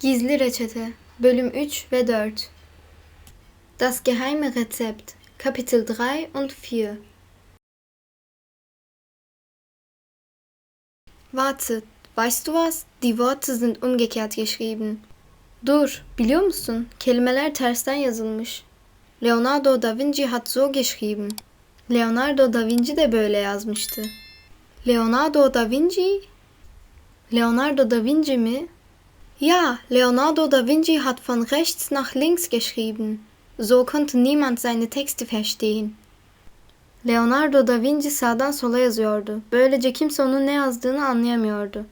Gizli Reçete Bölüm 3 ve 4 Das geheime Rezept Kapitel 3 und 4 Warte, weißt du was? Die Worte sind umgekehrt geschrieben. Dur, biliyor musun? Kelimeler tersten yazılmış. Leonardo da Vinci hat so geschrieben. Leonardo da Vinci de böyle yazmıştı. Leonardo da Vinci? Leonardo da Vinci mi? Ja, Leonardo da Vinci hat von rechts nach links geschrieben. So konnte niemand seine Texte verstehen. Leonardo da Vinci sağdan sola yazıyordu. Böylece kimse onun ne yazdığını anlayamıyordu.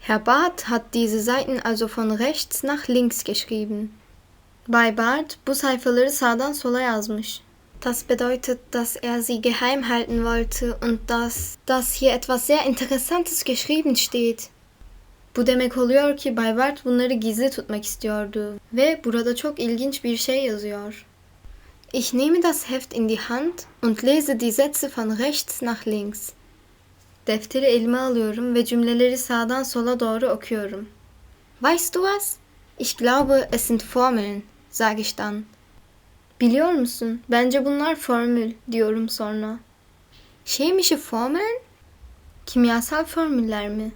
Herr Barth hat diese Seiten also von rechts nach links geschrieben. Bay Barth bu sayfaları sağdan sola yazmış. Das bedeutet, dass er sie geheim halten wollte und dass, dass hier etwas sehr Interessantes geschrieben steht. Bu demek oluyor ki Bay Bart bunları gizli tutmak istiyordu ve burada çok ilginç bir şey yazıyor. Ich nehme das Heft in die Hand und lese die Sätze von rechts nach links. Defteri elime alıyorum ve cümleleri sağdan sola doğru okuyorum. Weißt du was? Ich glaube, es sind Formeln, sage ich dann. Biliyor musun? Bence bunlar formül, diyorum sonra. Chemische Formeln? Kimyasal formüller mi?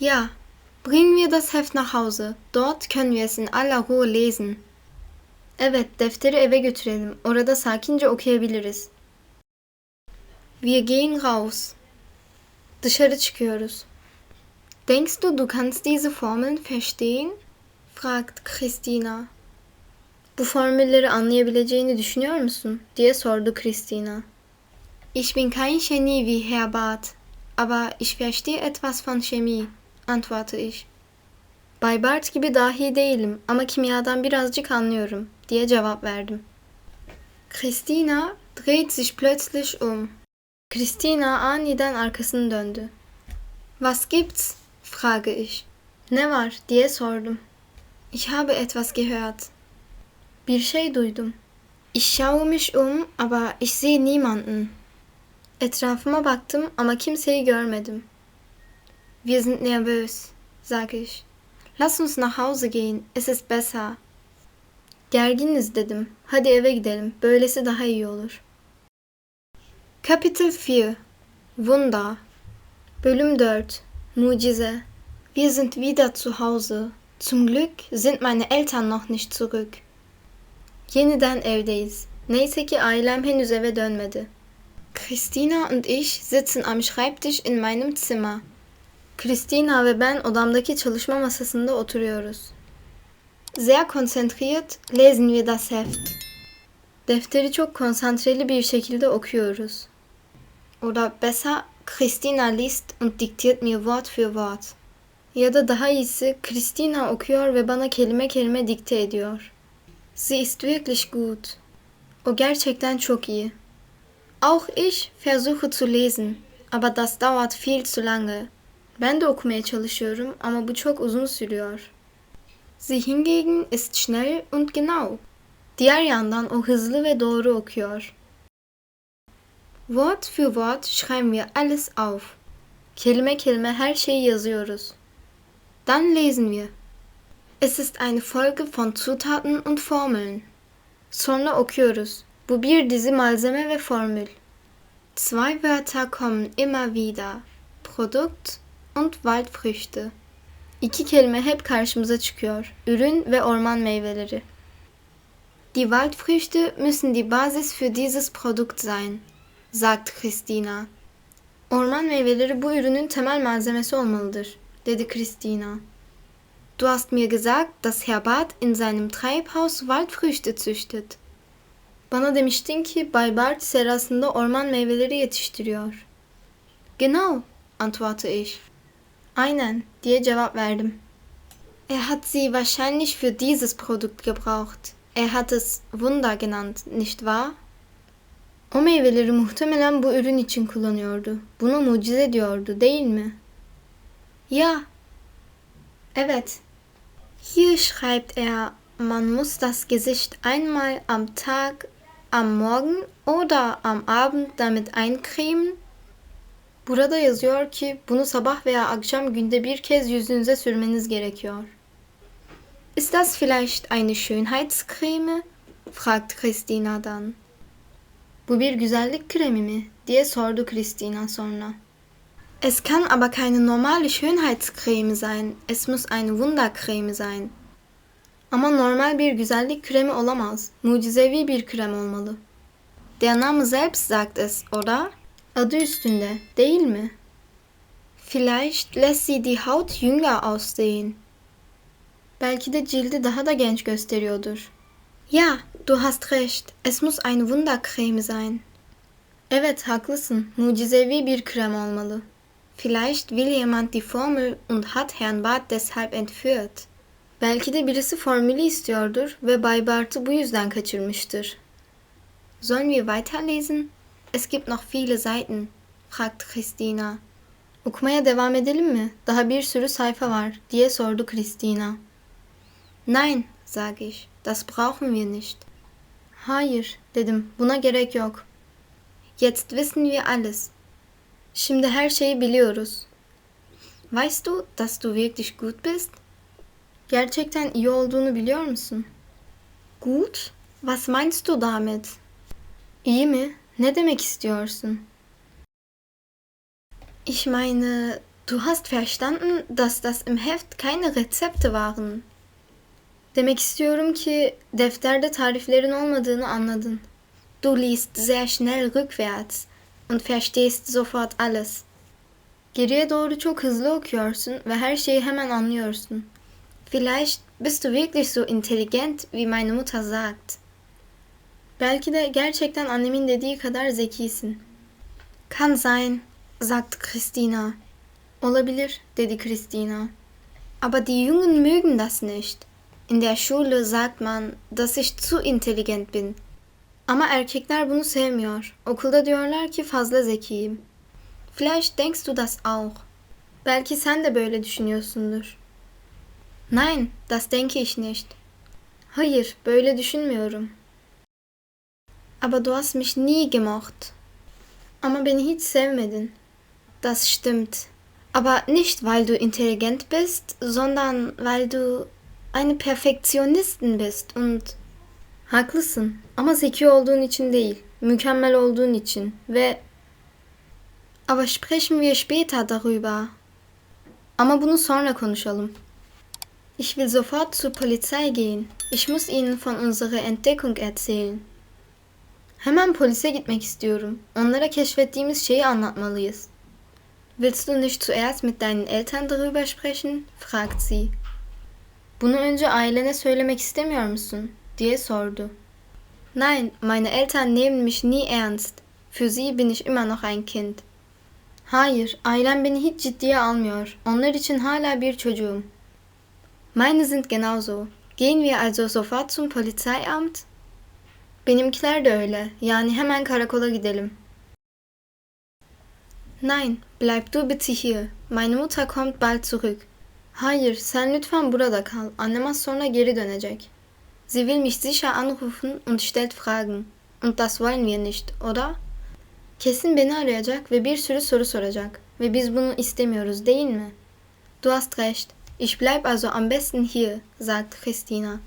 Ja, bringen wir das Heft nach Hause. Dort können wir es in aller Ruhe lesen. Evet, defteri eve götürelim. Orada sakince okuyabiliriz. Wir gehen raus. Dışarı çıkıyoruz. Denkst du, du kannst diese Formeln verstehen? fragt Christina. Bu formülleri anlayabileceğini düşünüyor musun? diye sordu Christina. Ich bin kein Genie wie Herr Barth, aber ich verstehe etwas von Chemie, antworte ich. Bay Bart gibi dahi değilim ama kimyadan birazcık anlıyorum, diye cevap verdim. Christina dreht sich plötzlich um. Christina aniden arkasını döndü. Was gibt's? frage ich. Ne var? diye sordum. Ich habe etwas gehört. Bir şey duydum. Ich schaue mich um, aber ich sehe niemanden. Etrafıma baktım ama kimseyi görmedim. Wir sind nervös, sage ich. Lass uns nach Hause gehen, es ist besser. Gerginiz dedim. Hadi eve gidelim, böylesi daha iyi olur. Kapitel 4 Wunder Bölüm 4 Mucize Wir sind wieder zu Hause. Zum Glück sind meine Eltern noch nicht zurück. Yeniden evdeyiz. Neyse ki ailem henüz eve dönmedi. Christina und ich sitzen am Schreibtisch in meinem Zimmer. Christina ve ben odamdaki çalışma masasında oturuyoruz. Sehr konzentriert lesen wir das Heft. Defteri çok konsantreli bir şekilde okuyoruz. Oder besser, Christina liest und diktiert mir Wort für Wort. Ya da daha iyisi Christina okuyor ve bana kelime kelime dikte ediyor. Sie ist wirklich gut. O gerçekten çok iyi. Auch ich versuche zu lesen, aber das dauert viel zu lange. Ben de okumaya çalışıyorum ama bu çok uzun sürüyor. Sie hingegen ist schnell und genau. Diğer yandan o hızlı ve doğru okuyor. Wort für Wort schreiben wir alles auf. Kelime kelime her şeyi yazıyoruz. Dann lesen wir. Es ist eine Folge von Zutaten und Formeln. Sonra okuyoruz. Bu bir dizi malzeme ve formül. Zwei Wörter kommen immer wieder. Produkt und Waldfrüchte. İki kelime hep karşımıza çıkıyor. Ürün ve orman meyveleri. Die Waldfrüchte müssen die Basis für dieses Produkt sein, sagt Christina. Orman meyveleri bu ürünün temel malzemesi olmalıdır, dedi Christina. Du hast mir gesagt, dass Herr Barth in seinem Treibhaus Waldfrüchte züchtet. Bana demiştin ki Bay Barth serasında orman meyveleri yetiştiriyor. Genau, antworte ich. Aynen, diye cevap verdim. Er hat sie wahrscheinlich für dieses Produkt gebraucht. Er hat es Wunder genannt, nicht wahr? O meyveleri muhtemelen bu ürün için kullanıyordu. Buna mucize diyordu, değil mi? Ja. Evet. Hier schreibt er, man muss das Gesicht einmal am Tag, am Morgen oder am Abend damit eincremen. Burada yazıyor ki bunu sabah veya akşam günde bir kez yüzünüze sürmeniz gerekiyor. Ist das vielleicht eine Schönheitscreme? fragt Christina dann. Bu bir güzellik kremi mi? diye sordu Christina sonra. Es kann aber keine normale Schönheitscreme sein. Es muss eine Wundercreme sein. Ama normal bir güzellik kremi olamaz. Mucizevi bir krem olmalı. Der Name selbst sagt es, oder? Adı üstünde, değil mi? Vielleicht lässt sie die Haut jünger aussehen. Belki de cildi daha da genç gösteriyordur. Ja, du hast recht. Es muss eine Wundercreme sein. Evet, haklısın. Mucizevi bir krem olmalı. Vielleicht will jemand die Formel und hat Herrn Barth deshalb entführt. Belki de birisi formülü istiyordur ve Bay Bart'ı bu yüzden kaçırmıştır. Sollen wir weiterlesen? Es gibt noch viele Seiten, fragt Christina. Okumaya devam edelim mi? Daha bir sürü sayfa var, diye sordu Christina. Nein, sage ich. Das brauchen wir nicht. Hayır, dedim. Buna gerek yok. Jetzt wissen wir alles. Şimdi her şeyi biliyoruz. Weißt du, dass du wirklich gut bist? Gerçekten iyi olduğunu biliyor musun? Gut? Was meinst du damit? İyi mi? Ne demek istiyorsun? Ich meine, du hast verstanden, dass das im Heft keine Rezepte waren. Demek istiyorum ki defterde tariflerin olmadığını anladın. Du liest sehr schnell rückwärts und verstehst sofort alles. Geriye doğru çok hızlı okuyorsun ve her şeyi hemen anlıyorsun. Vielleicht bist du wirklich so intelligent, wie meine Mutter sagt. Belki de gerçekten annemin dediği kadar zekisin. Kann sein, sagt Christina. Olabilir, dedi Christina. Aber die Jungen mögen das nicht. In der Schule sagt man, dass ich zu intelligent bin. Ama erkekler bunu sevmiyor. Okulda diyorlar ki fazla zekiyim. Vielleicht denkst du das auch. Belki sen de böyle düşünüyorsundur. Nein, das denke ich nicht. Hayır, böyle düşünmüyorum. Aber du hast mich nie gemocht. Ama beni hiç sevmedin. Das stimmt. Aber nicht, weil du intelligent bist, sondern weil du eine Perfektionistin bist und Haklısın ama zeki olduğun için değil, mükemmel olduğun için ve Aber sprechen wir später darüber. Ama bunu sonra konuşalım. Ich will sofort zur Polizei gehen. Ich muss ihnen von unserer Entdeckung erzählen. Hemen polise gitmek istiyorum. Onlara keşfettiğimiz şeyi anlatmalıyız. Willst du nicht zuerst mit deinen Eltern darüber sprechen? fragt sie. Bunu önce ailene söylemek istemiyor musun? diye sordu. Nein, meine Eltern nehmen mich nie ernst. Für sie bin ich immer noch ein Kind. Hayır, ailem beni hiç ciddiye almıyor. Onlar için hala bir çocuğum. Meine sind genauso. Gehen wir also sofort zum Polizeiamt? Benimkiler de öyle. Yani hemen karakola gidelim. Nein, bleib du bitte hier. Meine Mutter kommt bald zurück. Hayır, sen lütfen burada kal. Annem az sonra geri dönecek. Sie will mich sicher anrufen und stellt Fragen. Und das wollen wir nicht, oder? Kesin beni arayacak ve bir sürü soru soracak. Ve biz bunu istemiyoruz, değil mi? Du hast recht. Ich bleib also am besten hier, sagt Christina.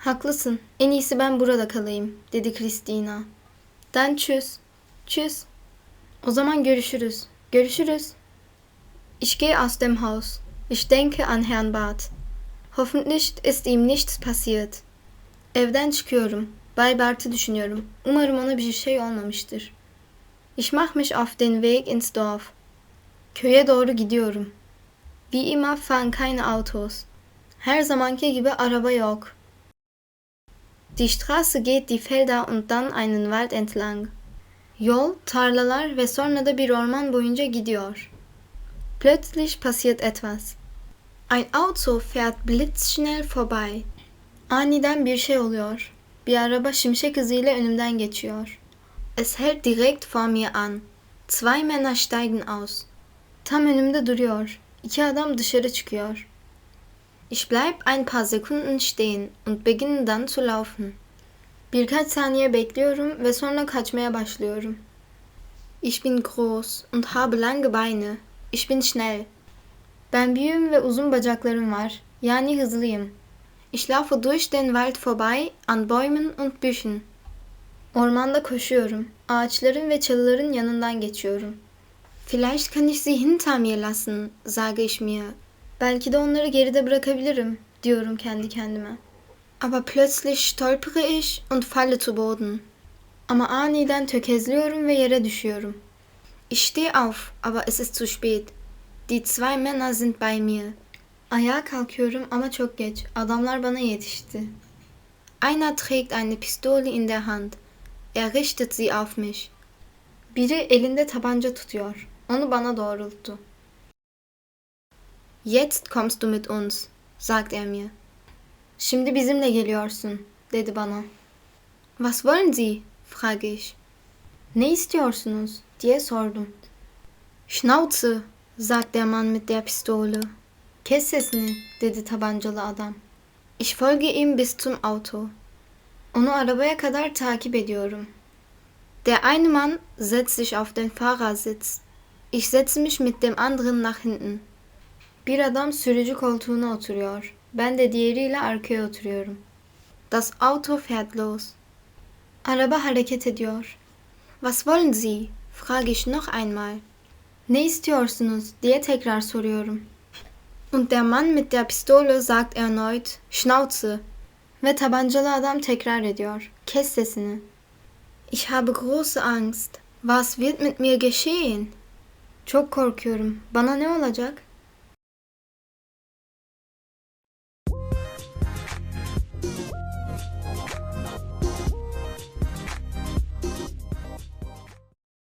Haklısın. En iyisi ben burada kalayım, dedi Christina. Dann tschüss. Tschüss. O zaman görüşürüz. Görüşürüz. Ich gehe aus dem Haus. Ich denke an Herrn Barth. Hoffentlich ist ihm nichts passiert. Evden çıkıyorum. Bay Bart'ı düşünüyorum. Umarım ona bir şey olmamıştır. Ich mach mich auf den Weg ins Dorf. Köye doğru gidiyorum. Wie immer fahren keine Autos. Her zamanki gibi araba yok. Die Straße geht die Felder und dann einen Wald entlang. Yol, tarlalar ve sonra da bir orman boyunca gidiyor. Plötzlich passiert etwas. Ein Auto fährt blitzschnell vorbei. Aniden bir şey oluyor. Bir araba şimşek hızıyla önümden geçiyor. Es hält direkt vor mir an. Zwei Männer steigen aus. Tam önümde duruyor. İki adam dışarı çıkıyor. Ich bleib ein paar Sekunden stehen und beginne dann zu laufen. Birkaç saniye bekliyorum ve sonra kaçmaya başlıyorum. Ich bin groß und habe lange Beine. Ich bin schnell. Ben büyüğüm ve uzun bacaklarım var. Yani hızlıyım. Ich laufe durch den Wald vorbei an Bäumen und Büschen. Ormanda koşuyorum. Ağaçların ve çalıların yanından geçiyorum. Vielleicht kann ich sie hinter mir lassen, sage ich mir. Belki de onları geride bırakabilirim, diyorum kendi kendime. Aber plötzlich stolpere ich und falle zu Boden. Ama aniden tökezliyorum ve yere düşüyorum. Ich stehe auf, aber es ist zu spät. Die zwei Männer sind bei mir. Ayağa kalkıyorum ama çok geç. Adamlar bana yetişti. Einer trägt eine Pistole in der Hand. Er richtet sie auf mich. Biri elinde tabanca tutuyor. Onu bana doğrulttu. Jetzt kommst du mit uns, sagt er mir. Şimdi bizimle geliyorsun, dedi bana. Was wollen Sie? frage ich. Ne istiyorsunuz? diye sordum. Schnauze, sagt der Mann mit der Pistole. Kes sesini, dedi tabancalı adam. Ich folge ihm bis zum Auto. Onu arabaya kadar takip ediyorum. Der eine Mann setzt sich auf den Fahrersitz. Ich setze mich mit dem anderen nach hinten. Bir adam sürücü koltuğuna oturuyor. Ben de diğeriyle arkaya oturuyorum. Das Auto fährt los. Araba hareket ediyor. Was wollen Sie? frage ich noch einmal. Ne istiyorsunuz diye tekrar soruyorum. Und der Mann mit der Pistole sagt erneut Schnauze ve tabancalı adam tekrar ediyor. Kes sesini. Ich habe große Angst. Was wird mit mir geschehen? Çok korkuyorum. Bana ne olacak?